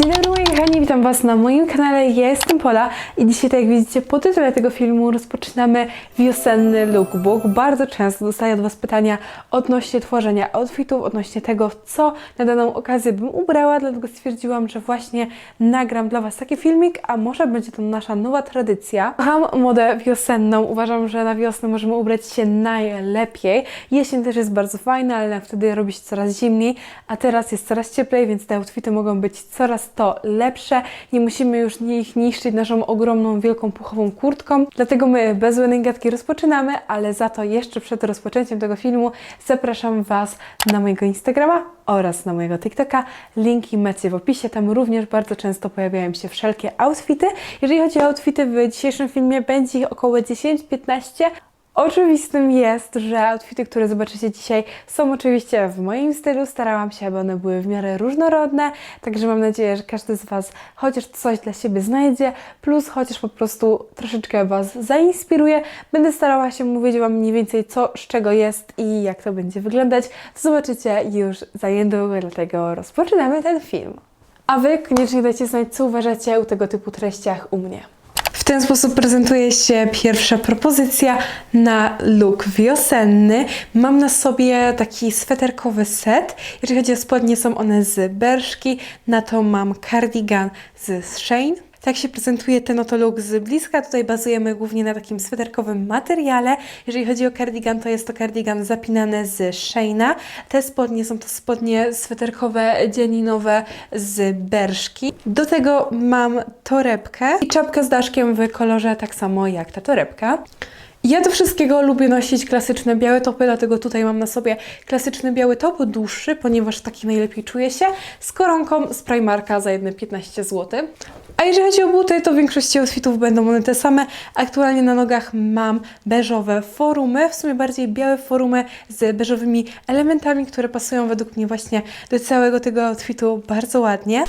Dzień dobry moi kochani, witam Was na moim kanale, ja jestem Pola i dzisiaj tak jak widzicie po tytule tego filmu rozpoczynamy wiosenny lookbook. Bardzo często dostaję od Was pytania odnośnie tworzenia outfitów, odnośnie tego co na daną okazję bym ubrała, dlatego stwierdziłam, że właśnie nagram dla Was taki filmik, a może będzie to nasza nowa tradycja. Kocham modę wiosenną, uważam, że na wiosnę możemy ubrać się najlepiej. Jesień też jest bardzo fajna, ale wtedy robi się coraz zimniej, a teraz jest coraz cieplej, więc te outfity mogą być coraz to lepsze. Nie musimy już ich niszczyć naszą ogromną, wielką, puchową kurtką. Dlatego my bez gadki rozpoczynamy, ale za to jeszcze przed rozpoczęciem tego filmu zapraszam Was na mojego Instagrama oraz na mojego TikToka. Linki macie w opisie. Tam również bardzo często pojawiają się wszelkie outfity. Jeżeli chodzi o outfity, w dzisiejszym filmie będzie ich około 10-15. Oczywistym jest, że outfity, które zobaczycie dzisiaj, są oczywiście w moim stylu. Starałam się, aby one były w miarę różnorodne, także mam nadzieję, że każdy z Was chociaż coś dla siebie znajdzie, plus chociaż po prostu troszeczkę Was zainspiruje. Będę starała się mówić Wam mniej więcej co z czego jest i jak to będzie wyglądać. To zobaczycie już za niedługo, dlatego rozpoczynamy ten film. A Wy koniecznie dajcie znać, co uważacie o tego typu treściach u mnie. Ten sposób prezentuje się pierwsza propozycja na look wiosenny. Mam na sobie taki sweterkowy set. Jeżeli chodzi o spodnie, są one z Berszki. Na to mam cardigan z Shein. Tak się prezentuje ten oto look z bliska. Tutaj bazujemy głównie na takim sweterkowym materiale. Jeżeli chodzi o cardigan, to jest to cardigan zapinany z Sheina. Te spodnie są to spodnie sweterkowe, dzielinowe z Berszki. Do tego mam torebkę i czapkę z daszkiem w kolorze tak samo jak ta torebka. Ja do wszystkiego lubię nosić klasyczne białe topy, dlatego tutaj mam na sobie klasyczny biały top, dłuższy, ponieważ taki najlepiej czuję się, z koronką z Primarka za jedne 15 zł. A jeżeli chodzi o buty, to w większości outfitów będą one te same. Aktualnie na nogach mam beżowe forumy, w sumie bardziej białe forumy z beżowymi elementami, które pasują według mnie właśnie do całego tego outfitu bardzo ładnie.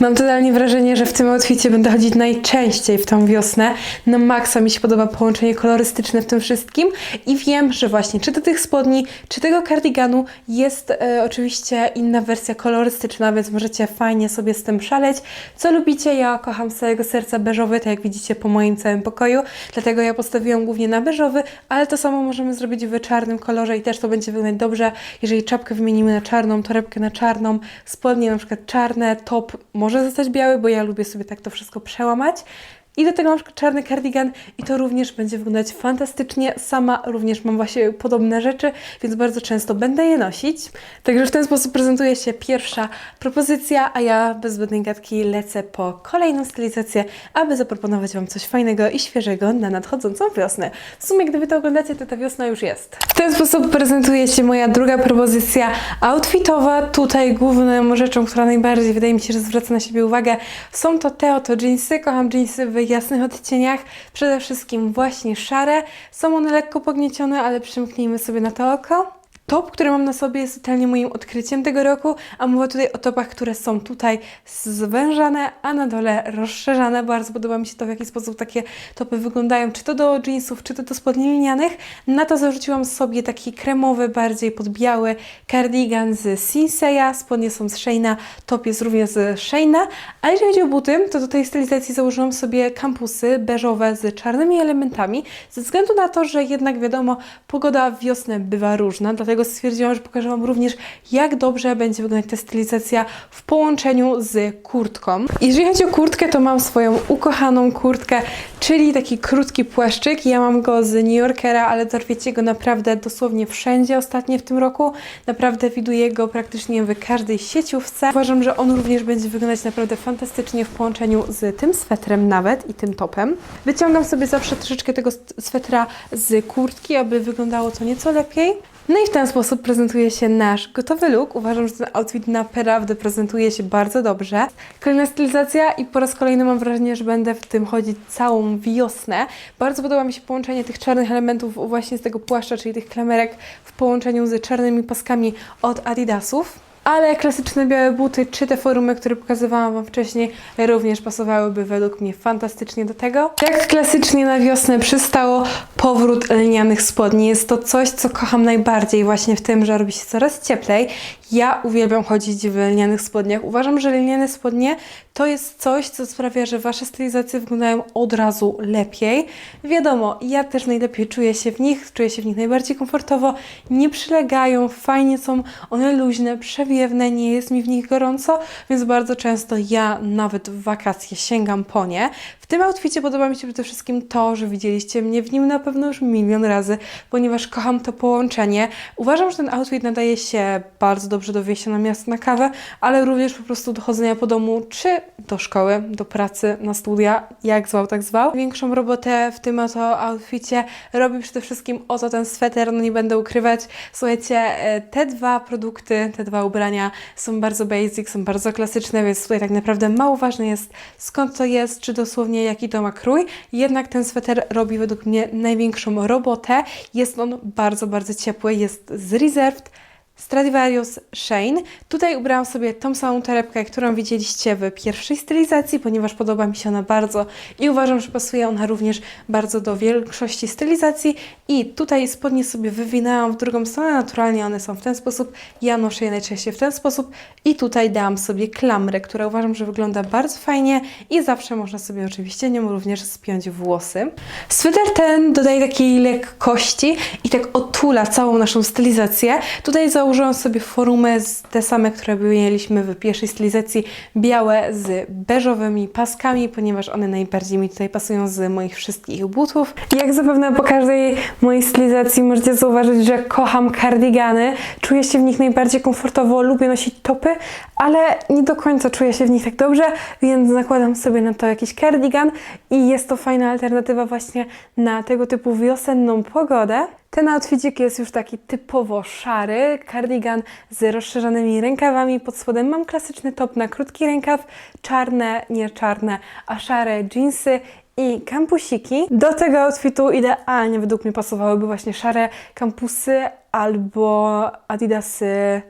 Mam totalnie wrażenie, że w tym outficie będę chodzić najczęściej w tą wiosnę. Na maksa mi się podoba połączenie kolorystyczne w tym wszystkim i wiem, że właśnie czy do tych spodni, czy tego cardiganu jest e, oczywiście inna wersja kolorystyczna, więc możecie fajnie sobie z tym szaleć. Co lubicie? Ja kocham z całego serca beżowy, tak jak widzicie po moim całym pokoju, dlatego ja postawiłam głównie na beżowy, ale to samo możemy zrobić w czarnym kolorze i też to będzie wyglądać dobrze, jeżeli czapkę wymienimy na czarną, torebkę na czarną, spodnie na przykład czarne, top może zostać biały, bo ja lubię sobie tak to wszystko przełamać. I do tego przykład czarny cardigan i to również będzie wyglądać fantastycznie. Sama również mam właśnie podobne rzeczy, więc bardzo często będę je nosić. Także w ten sposób prezentuje się pierwsza propozycja, a ja bez zbędnej gadki lecę po kolejną stylizację, aby zaproponować Wam coś fajnego i świeżego na nadchodzącą wiosnę. W sumie, gdy Wy to oglądacie, to ta wiosna już jest. W ten sposób prezentuje się moja druga propozycja outfitowa. Tutaj główną rzeczą, która najbardziej wydaje mi się, że zwraca na siebie uwagę, są to te oto jeansy. Kocham jeansy w jasnych odcieniach, przede wszystkim właśnie szare. Są one lekko pogniecione, ale przymknijmy sobie na to oko. Top, który mam na sobie jest totalnie moim odkryciem tego roku, a mowa tutaj o topach, które są tutaj zwężane, a na dole rozszerzane. Bardzo podoba mi się to, w jaki sposób takie topy wyglądają, czy to do jeansów, czy to do spodni linianych. Na to zarzuciłam sobie taki kremowy, bardziej podbiały cardigan z Sinseya, spodnie są z Sheina, top jest również z Sheina, a jeżeli chodzi o buty, to do tej stylizacji założyłam sobie kampusy beżowe z czarnymi elementami, ze względu na to, że jednak wiadomo, pogoda w wiosnę bywa różna, dlatego stwierdziłam, że pokażę Wam również, jak dobrze będzie wyglądać ta stylizacja w połączeniu z kurtką. Jeżeli chodzi o kurtkę, to mam swoją ukochaną kurtkę, czyli taki krótki płaszczyk. Ja mam go z New Yorkera, ale dorwiecie go naprawdę dosłownie wszędzie ostatnio w tym roku. Naprawdę widuję go praktycznie w każdej sieciówce. Uważam, że on również będzie wyglądać naprawdę fantastycznie w połączeniu z tym swetrem nawet i tym topem. Wyciągam sobie zawsze troszeczkę tego swetra z kurtki, aby wyglądało to nieco lepiej. No i w ten sposób prezentuje się nasz gotowy look. Uważam, że ten outfit naprawdę prezentuje się bardzo dobrze. Kolejna stylizacja i po raz kolejny mam wrażenie, że będę w tym chodzić całą wiosnę. Bardzo podoba mi się połączenie tych czarnych elementów właśnie z tego płaszcza, czyli tych klamerek w połączeniu z czarnymi paskami od Adidasów. Ale klasyczne białe buty, czy te forumy, które pokazywałam Wam wcześniej, również pasowałyby według mnie fantastycznie do tego. Jak klasycznie na wiosnę przystało powrót lnianych spodni. Jest to coś, co kocham najbardziej właśnie w tym, że robi się coraz cieplej. Ja uwielbiam chodzić w lnianych spodniach. Uważam, że lniane spodnie to jest coś, co sprawia, że Wasze stylizacje wyglądają od razu lepiej. Wiadomo, ja też najlepiej czuję się w nich, czuję się w nich najbardziej komfortowo, nie przylegają, fajnie są one luźne, przewiewne, nie jest mi w nich gorąco, więc bardzo często ja nawet w wakacje sięgam po nie. W tym outficie podoba mi się przede wszystkim to, że widzieliście mnie w nim na pewno już milion razy, ponieważ kocham to połączenie. Uważam, że ten outfit nadaje się bardzo dobrze do wyjścia na miasto na kawę, ale również po prostu do chodzenia po domu, czy do szkoły, do pracy, na studia, jak zwał, tak zwał. Większą robotę w tym oto outficie robi przede wszystkim oto ten sweter, no nie będę ukrywać. Słuchajcie, e, te dwa produkty, te dwa ubrania są bardzo basic, są bardzo klasyczne, więc tutaj tak naprawdę mało ważne jest skąd to jest, czy dosłownie jaki to ma krój. Jednak ten sweter robi według mnie największą robotę. Jest on bardzo, bardzo ciepły, jest z Reserved. Stradivarius Shane. Tutaj ubrałam sobie tą samą torebkę, którą widzieliście w pierwszej stylizacji, ponieważ podoba mi się ona bardzo i uważam, że pasuje ona również bardzo do większości stylizacji. I tutaj spodnie sobie wywinęłam w drugą stronę, naturalnie one są w ten sposób, ja noszę je najczęściej w ten sposób i tutaj dałam sobie klamrę, która uważam, że wygląda bardzo fajnie i zawsze można sobie oczywiście nią również spiąć włosy. Sweter ten dodaje takiej lekkości i tak otula całą naszą stylizację. Tutaj założyłam sobie forumy z te same, które mieliśmy w pierwszej stylizacji, białe z beżowymi paskami, ponieważ one najbardziej mi tutaj pasują z moich wszystkich butów. Jak zapewne po każdej mojej stylizacji możecie zauważyć, że kocham kardigany, czuję się w nich najbardziej komfortowo, lubię nosić topy, ale nie do końca czuję się w nich tak dobrze, więc nakładam sobie na to jakiś kardigan i jest to fajna alternatywa właśnie na tego typu wiosenną pogodę. Ten outfitik jest już taki typowo szary, kardigan z rozszerzonymi rękawami. Pod spodem mam klasyczny top na krótki rękaw, czarne, nie czarne, a szare jeansy i kampusiki. Do tego outfitu idealnie według mnie pasowałyby właśnie szare kampusy albo adidasy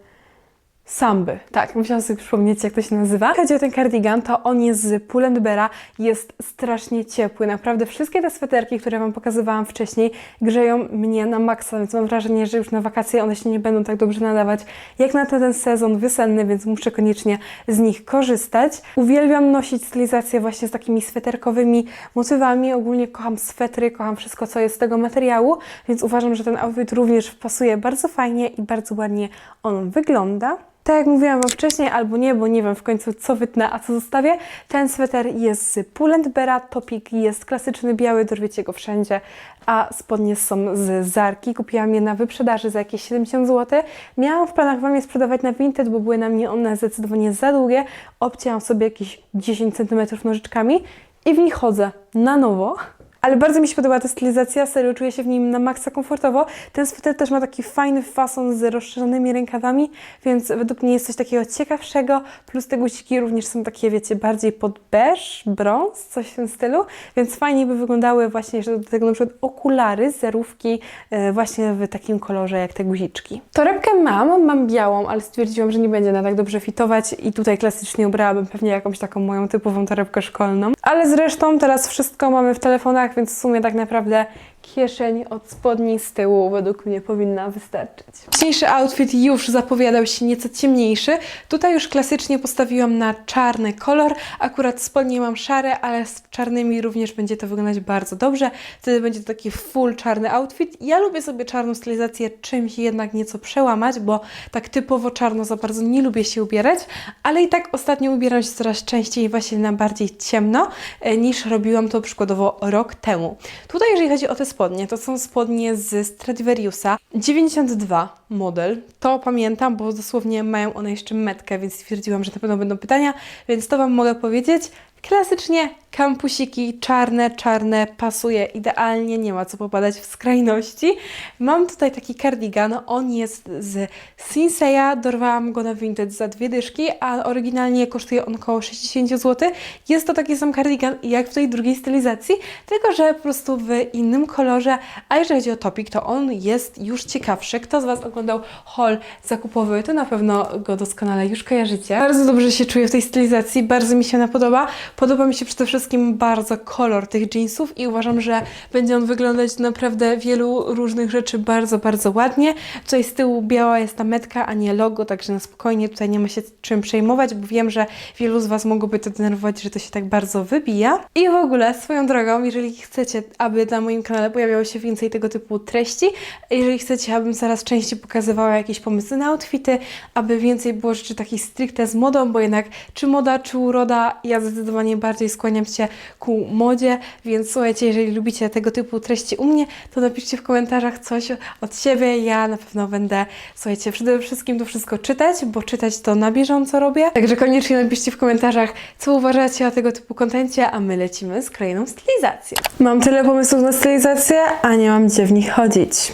Samby, tak, musiałam sobie przypomnieć, jak to się nazywa. Chodzi o ten kardigan, to on jest z Pull&Beara, jest strasznie ciepły. Naprawdę wszystkie te sweterki, które Wam pokazywałam wcześniej, grzeją mnie na maksa, więc mam wrażenie, że już na wakacje one się nie będą tak dobrze nadawać, jak na ten, ten sezon wiosenny, więc muszę koniecznie z nich korzystać. Uwielbiam nosić stylizację właśnie z takimi sweterkowymi motywami. Ogólnie kocham swetry, kocham wszystko, co jest z tego materiału, więc uważam, że ten outfit również pasuje bardzo fajnie i bardzo ładnie on wygląda. Tak jak mówiłam Wam wcześniej, albo nie, bo nie wiem w końcu co wytnę, a co zostawię. Ten sweter jest z Pull&Beara, topik jest klasyczny, biały, dorwiecie go wszędzie, a spodnie są z Zarki. Kupiłam je na wyprzedaży za jakieś 70 zł. Miałam w planach Wam je sprzedawać na Vinted, bo były na mnie one zdecydowanie za długie. Obcięłam sobie jakieś 10 cm nożyczkami i w nich chodzę na nowo. Ale bardzo mi się podoba ta stylizacja, serio czuję się w nim na maksa komfortowo. Ten sweter też ma taki fajny fason z rozszerzonymi rękawami, więc według mnie jest coś takiego ciekawszego, plus te guziki również są takie, wiecie, bardziej pod beż, brąz, coś w tym stylu, więc fajnie by wyglądały właśnie jeszcze do tego na przykład okulary, zerówki e, właśnie w takim kolorze jak te guziczki. Torebkę mam, mam białą, ale stwierdziłam, że nie będzie na tak dobrze fitować i tutaj klasycznie ubrałabym pewnie jakąś taką moją typową torebkę szkolną. Ale zresztą teraz wszystko mamy w telefonach, więc w sumie tak naprawdę kieszeń od spodni z tyłu według mnie powinna wystarczyć. Wcześniejszy outfit już zapowiadał się nieco ciemniejszy. Tutaj już klasycznie postawiłam na czarny kolor. Akurat spodnie mam szare, ale z czarnymi również będzie to wyglądać bardzo dobrze. Wtedy będzie to taki full czarny outfit. Ja lubię sobie czarną stylizację czymś jednak nieco przełamać, bo tak typowo czarno za bardzo nie lubię się ubierać, ale i tak ostatnio ubieram się coraz częściej właśnie na bardziej ciemno, e, niż robiłam to przykładowo rok temu. Tutaj jeżeli chodzi o te spodnie, to są spodnie z Stradivariusa 92 model. To pamiętam, bo dosłownie mają one jeszcze metkę, więc stwierdziłam, że na pewno będą pytania, więc to Wam mogę powiedzieć. Klasycznie kampusiki czarne, czarne, pasuje idealnie, nie ma co popadać w skrajności. Mam tutaj taki kardigan, on jest z Sinseya, dorwałam go na Vinted za dwie dyszki, a oryginalnie kosztuje on około 60 zł. Jest to taki sam kardigan jak w tej drugiej stylizacji, tylko że po prostu w innym kolorze, a jeżeli chodzi o topik, to on jest już ciekawszy. Kto z Was oglądał haul zakupowy, to na pewno go doskonale już kojarzycie. Bardzo dobrze się czuję w tej stylizacji, bardzo mi się ona podoba. Podoba mi się przede wszystkim wszystkim bardzo kolor tych jeansów i uważam, że będzie on wyglądać naprawdę wielu różnych rzeczy bardzo, bardzo ładnie. Tutaj z tyłu biała jest ta metka, a nie logo, także na spokojnie tutaj nie ma się czym przejmować, bo wiem, że wielu z Was mogłoby to denerwować, że to się tak bardzo wybija. I w ogóle swoją drogą, jeżeli chcecie, aby na moim kanale pojawiało się więcej tego typu treści, jeżeli chcecie, abym coraz częściej pokazywała jakieś pomysły na outfity, aby więcej było rzeczy takich stricte z modą, bo jednak czy moda, czy uroda, ja zdecydowanie bardziej skłaniam się ku modzie, więc słuchajcie, jeżeli lubicie tego typu treści u mnie, to napiszcie w komentarzach coś od siebie, ja na pewno będę, słuchajcie, przede wszystkim to wszystko czytać, bo czytać to na bieżąco robię, także koniecznie napiszcie w komentarzach, co uważacie o tego typu kontencie, a my lecimy z kolejną stylizacją. Mam tyle pomysłów na stylizację, a nie mam gdzie w nich chodzić.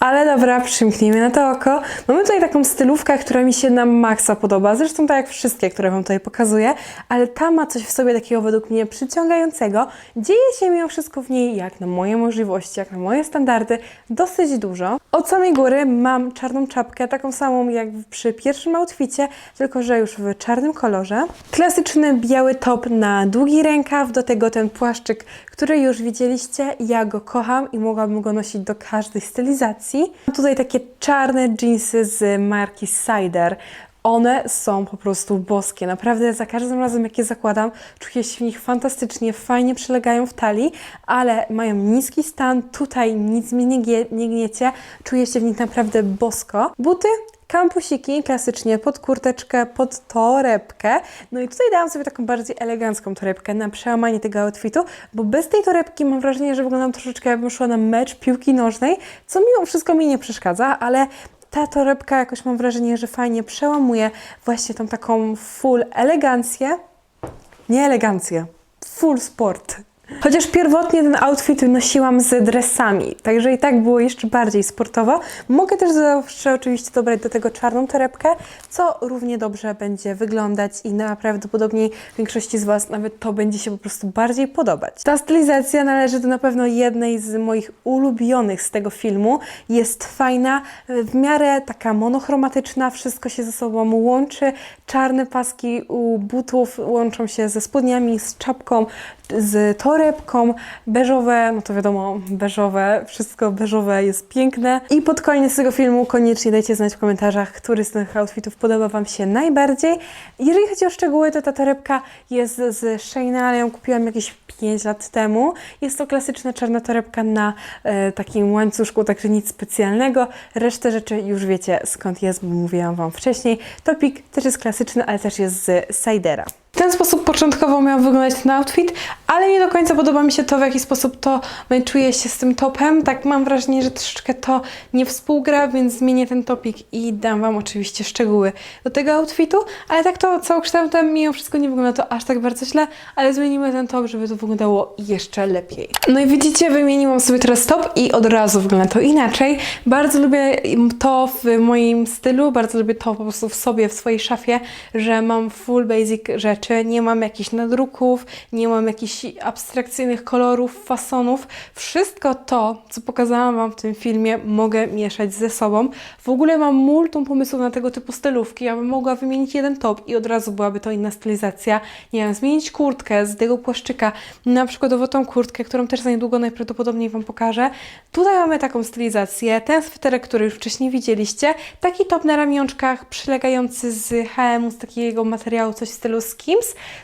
Ale dobra, przymknijmy na to oko. Mamy tutaj taką stylówkę, która mi się na maksa podoba. Zresztą tak jak wszystkie, które Wam tutaj pokazuję. Ale ta ma coś w sobie takiego według mnie przyciągającego. Dzieje się mimo wszystko w niej, jak na moje możliwości, jak na moje standardy, dosyć dużo. Od samej góry mam czarną czapkę, taką samą jak przy pierwszym outficie, tylko że już w czarnym kolorze. Klasyczny biały top na długi rękaw, do tego ten płaszczyk, który już widzieliście. Ja go kocham i mogłabym go nosić do każdej stylizacji. Mam tutaj takie czarne jeansy z marki Cider. One są po prostu boskie. Naprawdę za każdym razem, jak je zakładam, czuję się w nich fantastycznie, fajnie przylegają w talii, ale mają niski stan, tutaj nic mi nie, gie- nie gniecie, czuję się w nich naprawdę bosko. Buty Kampusiki klasycznie pod kurteczkę, pod torebkę. No i tutaj dałam sobie taką bardziej elegancką torebkę na przełamanie tego outfitu, bo bez tej torebki mam wrażenie, że wyglądam troszeczkę jakbym szła na mecz piłki nożnej, co mimo wszystko mi nie przeszkadza, ale ta torebka jakoś mam wrażenie, że fajnie przełamuje właśnie tą taką full elegancję. Nie elegancję, full sport. Chociaż pierwotnie ten outfit nosiłam z dresami, także i tak było jeszcze bardziej sportowo. Mogę też zawsze oczywiście dobrać do tego czarną torebkę, co równie dobrze będzie wyglądać i najprawdopodobniej większości z Was nawet to będzie się po prostu bardziej podobać. Ta stylizacja należy do na pewno jednej z moich ulubionych z tego filmu. Jest fajna, w miarę taka monochromatyczna, wszystko się ze sobą łączy. Czarne paski u butów łączą się ze spodniami, z czapką, z torebką, beżowe, no to wiadomo, beżowe, wszystko beżowe jest piękne. I pod koniec tego filmu koniecznie dajcie znać w komentarzach, który z tych outfitów podoba Wam się najbardziej. Jeżeli chodzi o szczegóły, to ta torebka jest z Shayna, ale ją kupiłam jakieś 5 lat temu. Jest to klasyczna czarna torebka na e, takim łańcuszku, także nic specjalnego. Resztę rzeczy już wiecie skąd jest, bo mówiłam Wam wcześniej. Topik też jest klasyczny, ale też jest z Sidera. W ten sposób początkowo miał wyglądać ten outfit, ale nie do końca podoba mi się to, w jaki sposób to męczuje się z tym topem. Tak mam wrażenie, że troszeczkę to nie współgra, więc zmienię ten topik i dam Wam oczywiście szczegóły do tego outfitu, ale tak to całokształtem mimo wszystko nie wygląda to aż tak bardzo źle, ale zmienimy ten top, żeby to wyglądało jeszcze lepiej. No i widzicie, wymieniłam sobie teraz top i od razu wygląda to inaczej. Bardzo lubię to w moim stylu, bardzo lubię to po prostu w sobie, w swojej szafie, że mam full basic rzeczy, nie mam jakichś nadruków, nie mam jakichś abstrakcyjnych kolorów, fasonów. Wszystko to, co pokazałam Wam w tym filmie, mogę mieszać ze sobą. W ogóle mam multum pomysłów na tego typu stylówki. Ja bym mogła wymienić jeden top i od razu byłaby to inna stylizacja. Nie wiem, zmienić kurtkę z tego płaszczyka, na przykładowo tą kurtkę, którą też za niedługo najprawdopodobniej Wam pokażę. Tutaj mamy taką stylizację, ten sweterek, który już wcześniej widzieliście, taki top na ramionczkach, przylegający z H&M, z takiego materiału, coś w stylu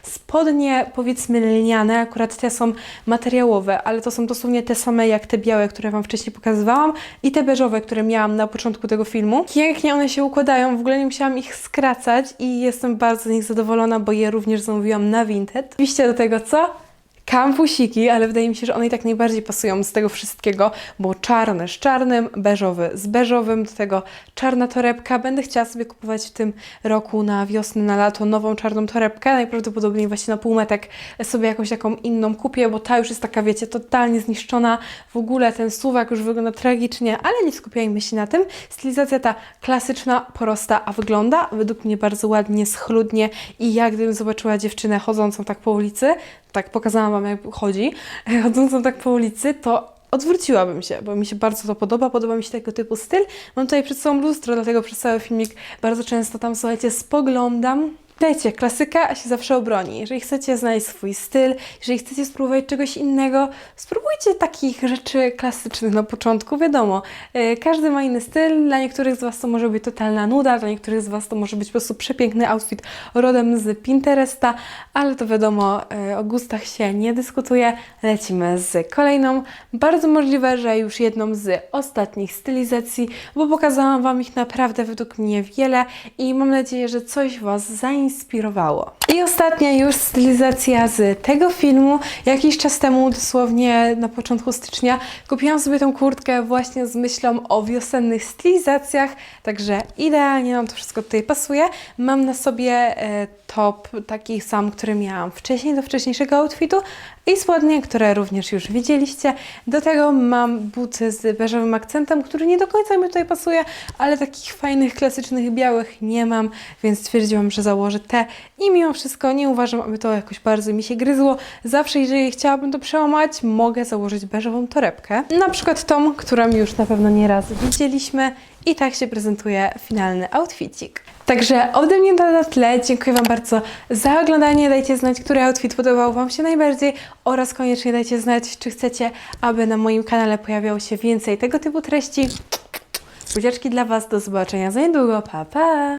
Spodnie powiedzmy lniane, akurat te są materiałowe, ale to są dosłownie te same jak te białe, które Wam wcześniej pokazywałam i te beżowe, które miałam na początku tego filmu. Pięknie one się układają, w ogóle nie musiałam ich skracać i jestem bardzo z nich zadowolona, bo je również zamówiłam na Vinted. Oczywiście do tego co? Kampusiki, ale wydaje mi się, że one i tak najbardziej pasują z tego wszystkiego, bo czarny z czarnym, beżowy z beżowym, do tego czarna torebka. Będę chciała sobie kupować w tym roku na wiosnę, na lato nową czarną torebkę. Najprawdopodobniej właśnie na półmetek sobie jakąś taką inną kupię, bo ta już jest taka, wiecie, totalnie zniszczona. W ogóle ten suwak już wygląda tragicznie, ale nie skupiajmy się na tym. Stylizacja ta klasyczna, prosta, a wygląda według mnie bardzo ładnie, schludnie i jak gdybym zobaczyła dziewczynę chodzącą tak po ulicy, tak pokazałam Wam jak chodzi, chodzącą tak po ulicy, to odwróciłabym się, bo mi się bardzo to podoba, podoba mi się tego typu styl. Mam tutaj przed sobą lustro, dlatego przez cały filmik bardzo często tam, słuchajcie, spoglądam. Dajcie, klasyka się zawsze obroni. Jeżeli chcecie znaleźć swój styl, jeżeli chcecie spróbować czegoś innego, spróbujcie takich rzeczy klasycznych na początku. Wiadomo, e, każdy ma inny styl. Dla niektórych z Was to może być totalna nuda, dla niektórych z Was to może być po prostu przepiękny outfit rodem z Pinteresta, ale to wiadomo, e, o gustach się nie dyskutuje. Lecimy z kolejną. Bardzo możliwe, że już jedną z ostatnich stylizacji, bo pokazałam Wam ich naprawdę według mnie wiele i mam nadzieję, że coś Was zainspirowało. I ostatnia już stylizacja z tego filmu. Jakiś czas temu, dosłownie na początku stycznia, kupiłam sobie tą kurtkę właśnie z myślą o wiosennych stylizacjach, także idealnie nam to wszystko tutaj pasuje. Mam na sobie e, top taki sam, który miałam wcześniej do wcześniejszego outfitu i spodnie, które również już widzieliście. Do tego mam buty z beżowym akcentem, który nie do końca mi tutaj pasuje, ale takich fajnych, klasycznych, białych nie mam, więc stwierdziłam, że założę te i mimo wszystko nie uważam, aby to jakoś bardzo mi się gryzło. Zawsze, jeżeli chciałabym to przełamać, mogę założyć beżową torebkę. Na przykład tą, którą już na pewno nieraz widzieliśmy i tak się prezentuje finalny outfitik. Także ode mnie to na tle. Dziękuję Wam bardzo za oglądanie. Dajcie znać, który outfit podobał Wam się najbardziej oraz koniecznie dajcie znać, czy chcecie, aby na moim kanale pojawiało się więcej tego typu treści. Buziaczki dla Was. Do zobaczenia za niedługo. Pa, pa!